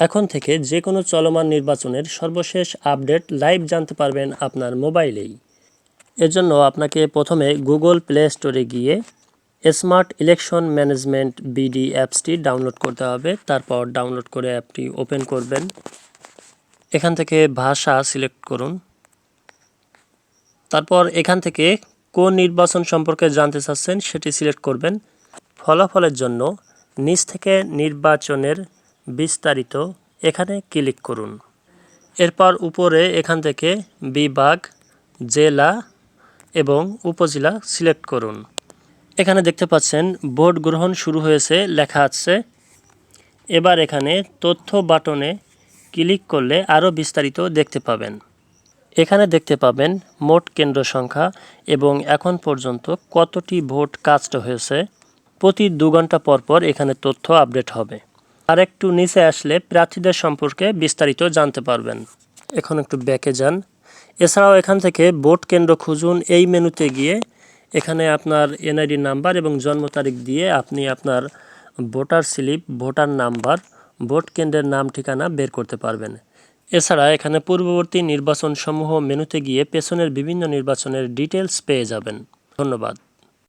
এখন থেকে যে কোনো চলমান নির্বাচনের সর্বশেষ আপডেট লাইভ জানতে পারবেন আপনার মোবাইলেই। এজন্য আপনাকে প্রথমে গুগল প্লে স্টোরে গিয়ে স্মার্ট ইলেকশন ম্যানেজমেন্ট বিডি অ্যাপসটি ডাউনলোড করতে হবে। তারপর ডাউনলোড করে অ্যাপটি ওপেন করবেন। এখান থেকে ভাষা সিলেক্ট করুন। তারপর এখান থেকে কোন নির্বাচন সম্পর্কে জানতে চাচ্ছেন সেটি সিলেক্ট করবেন। ফলাফলের জন্য নিচ থেকে নির্বাচনের বিস্তারিত এখানে ক্লিক করুন। এরপর উপরে এখান থেকে বিভাগ, জেলা এবং উপজেলা সিলেক্ট করুন। এখানে দেখতে পাচ্ছেন, ভোট গ্রহণ শুরু হয়েছে, লেখা আছে। এবার এখানে তথ্য বাটনে ক্লিক করলে আরও বিস্তারিত দেখতে পাবেন। এখানে দেখতে পাবেন, মোট কেন্দ্র সংখ্যা এবং এখন পর্যন্ত কতটি ভোট কাস্ট হয়েছে। প্রতি দু ঘণ্টা পর পর এখানে তথ্য আপডেট হবে। আর একটু নিচে আসলে প্রার্থীদের সম্পর্কে বিস্তারিত জানতে পারবেন। এখন একটু ব্যাকে যান। এছাড়াও এখান থেকে ভোট কেন্দ্র খুঁজুন এই মেনুতে গিয়ে। এখানে আপনার এনআইডি নাম্বার এবং জন্ম তারিখ দিয়ে আপনি আপনার voter slip, voter number, vote কেন্দ্রের নাম, ঠিকানা বের করতে পারবেন। এছাড়া এখানে পূর্ববর্তী নির্বাচন সমূহ মেনুতে গিয়ে পেছনের বিভিন্ন নির্বাচনের ডিটেলস পেয়ে যাবেন। ধন্যবাদ।